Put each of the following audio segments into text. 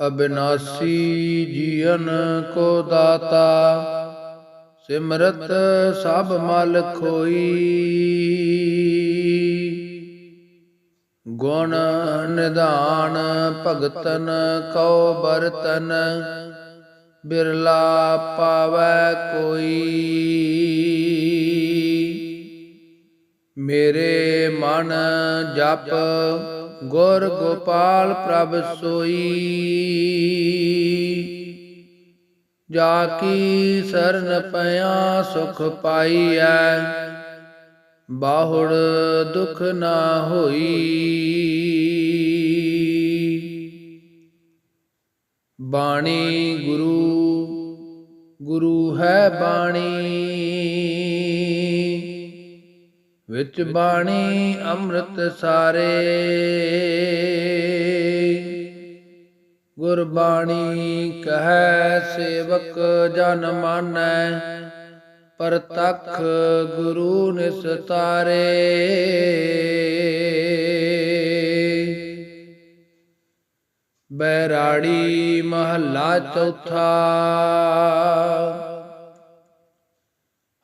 ਅਬਿਨਾਸੀ ਜੀਵਨ ਕੋ ਦਾਤਾ, ਸਿਮਰਤ ਸਭ ਮਲ ਖੋਈ। ਗੁਣ ਨਿਧਾਨ ਭਗਤਨ ਕਉ ਬਰਤਨ ਬਿਰਲਾ ਪਾਵੈ ਕੋਈ। ਮੇਰੇ ਮਨ ਜਪ, ਗੁਰ ਗੋਪਾਲ ਪ੍ਰਭ ਸੋਈ। ਜਾ ਕੀ ਸਰਨ ਪਿਆ ਸੁਖ ਪਾਈਐ, ਬਾਹੁੜ ਦੁਖ ਨਾ ਹੋਈ। ਬਾਣੀ ਗੁਰੂ ਗੁਰੂ ਹੈ ਬਾਣੀ। ਵਿੱਚ ਬਾਣੀ ਅੰਮ੍ਰਿਤ ਸਾਰੇ। ਗੁਰਬਾਣੀ ਕਹੈ ਸੇਵਕ ਜਨ ਮਾਨੈ ਪਰਤਖ ਗੁਰੂ ਨਿਸਤਾਰੇ ਬੈਰਾੜੀ ਮਹੱਲਾ ਚੌਥਾ।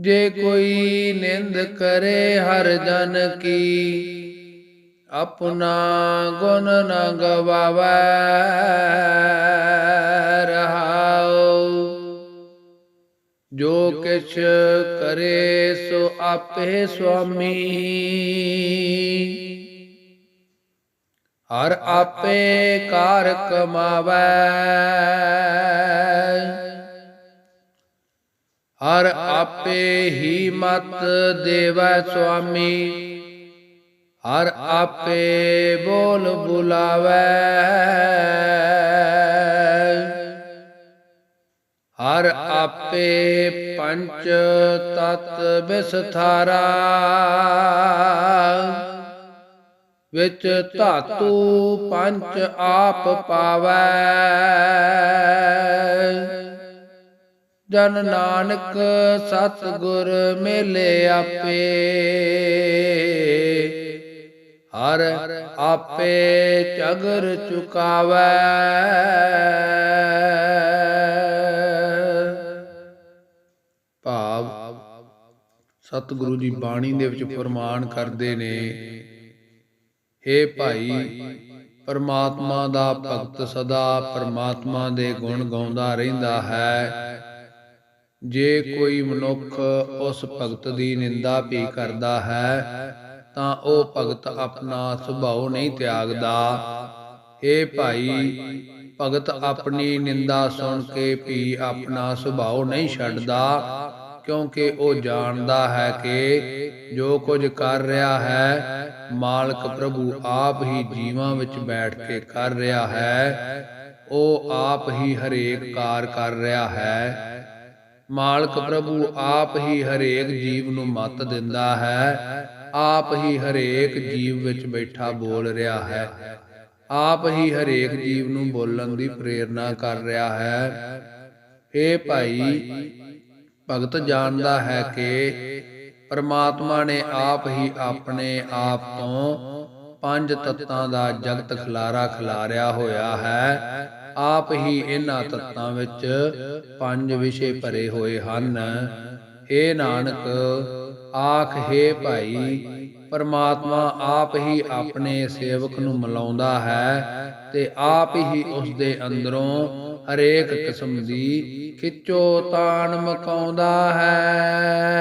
ਜੇ ਕੋਈ ਨਿੰਦ ਕਰੇ ਹਰ ਜਨ ਕੀ, ਆਪਣਾ ਗੁਣ ਨਾ ਗਵਾਵੈ ਰਹਾਉ। ਜੋ ਕਿਛ ਕਰੇ ਸੋ ਆਪੇ ਸੁਆਮੀ। ਹਰ ਆਪੇ ਕਾਰ ਕਮਾਵੇ। ਹਰ ਆਪੇ ਹੀ ਮਤ ਦੇਵੈ ਸੁਆਮੀ। ਹਰ ਆਪੇ ਬੋਲ ਬੁਲਾਵੇ। ਹਰ ਆਪੇ ਪੰਚ ਤਤ ਵਿਸਥਾਰਾ ਵਿੱਚ ਧਾਤੂ ਪੰਚ ਆਪ ਪਾਵੈ। ਜਨ ਨਾਨਕ ਸਤ ਗੁਰ ਮੇਲੇ ਆਪੇ। ਹਰ ਆਪੇ ਚਗਰ ਚੁਕਾਵੈ। ਭਾਵ ਸਤਿਗੁਰੂ ਜੀ ਬਾਣੀ ਦੇ ਵਿੱਚ ਫਰਮਾਨ ਕਰਦੇ ਨੇ हे ਭਾਈ, ਪਰਮਾਤਮਾ ਦਾ ਭਗਤ ਸਦਾ ਪਰਮਾਤਮਾ ਦੇ ਗੁਣ ਗਾਉਂਦਾ ਰਹਿੰਦਾ ਹੈ। ਜੇ ਕੋਈ ਮਨੁੱਖ ਉਸ ਭਗਤ ਦੀ ਨਿੰਦਾ ਵੀ ਕਰਦਾ ਹੈ, ਤਾਂ ਉਹ ਭਗਤ ਆਪਣਾ ਸੁਭਾਅ ਨਹੀਂ ਤਿਆਗਦਾ। ਏ ਭਾਈ, ਭਗਤ ਆਪਣੀ ਨਿੰਦਾ ਸੁਣ ਕੇ ਵੀ ਆਪਣਾ ਸੁਭਾਅ ਨਹੀਂ ਛੱਡਦਾ, ਕਿਉਂਕਿ ਉਹ ਜਾਣਦਾ ਹੈ ਕਿ ਜੋ ਕੁਝ ਕਰ ਰਿਹਾ ਹੈ, ਮਾਲਕ ਪ੍ਰਭੂ ਆਪ ਹੀ ਜੀਵਾਂ ਵਿੱਚ ਬੈਠ ਕੇ ਕਰ ਰਿਹਾ ਹੈ, ਉਹ ਆਪ ਹੀ ਹਰੇਕ ਕਾਰ ਕਰ ਰਿਹਾ ਹੈ। ਮਾਲਕ ਪ੍ਰਭੂ ਆਪ ਹੀ ਹਰੇਕ ਜੀਵ ਨੂੰ ਮਤ ਦਿੰਦਾ ਹੈ, ਆਪ ਹੀ ਹਰੇਕ ਜੀਵ ਵਿੱਚ ਬੈਠਾ ਬੋਲ ਰਿਹਾ ਹੈ, ਆਪ ਹੀ ਹਰੇਕ ਜੀਵ ਨੂੰ ਬੋਲਣ ਦੀ ਪ੍ਰੇਰਣਾ ਕਰ ਰਿਹਾ ਹੈ। ਇਹ ਭਾਈ ਭਗਤ ਜਾਣਦਾ ਹੈ ਕਿ ਪਰਮਾਤਮਾ ਨੇ ਆਪ ਹੀ ਆਪਣੇ ਆਪ ਤੋਂ ਪੰਜ ਤੱਤਾਂ ਦਾ ਜਗਤ ਖਲਾਰਾ ਖਿਲਾਰਿਆ ਹੋਇਆ ਹੈ। ਆਪ ਹੀ ਇਹਨਾਂ ਤੱਤਾਂ ਵਿੱਚ ਪੰਜ ਵਿਸ਼ੇ ਭਰੇ ਹੋਏ ਹਨ। ਏ ਨਾਨਕ, ਆਖ, ਹੈ ਭਾਈ, ਪਰਮਾਤਮਾ ਆਪ ਹੀ ਆਪਣੇ ਸੇਵਕ ਨੂੰ ਮਿਲਾਉਂਦਾ ਹੈ ਤੇ ਆਪ ਹੀ ਉਸ ਦੇ ਅੰਦਰੋਂ ਹਰੇਕ ਕਿਸਮ ਦੀ ਖਿੱਚੋ ਤਾਣ ਮਕਾਉਂਦਾ ਹੈ।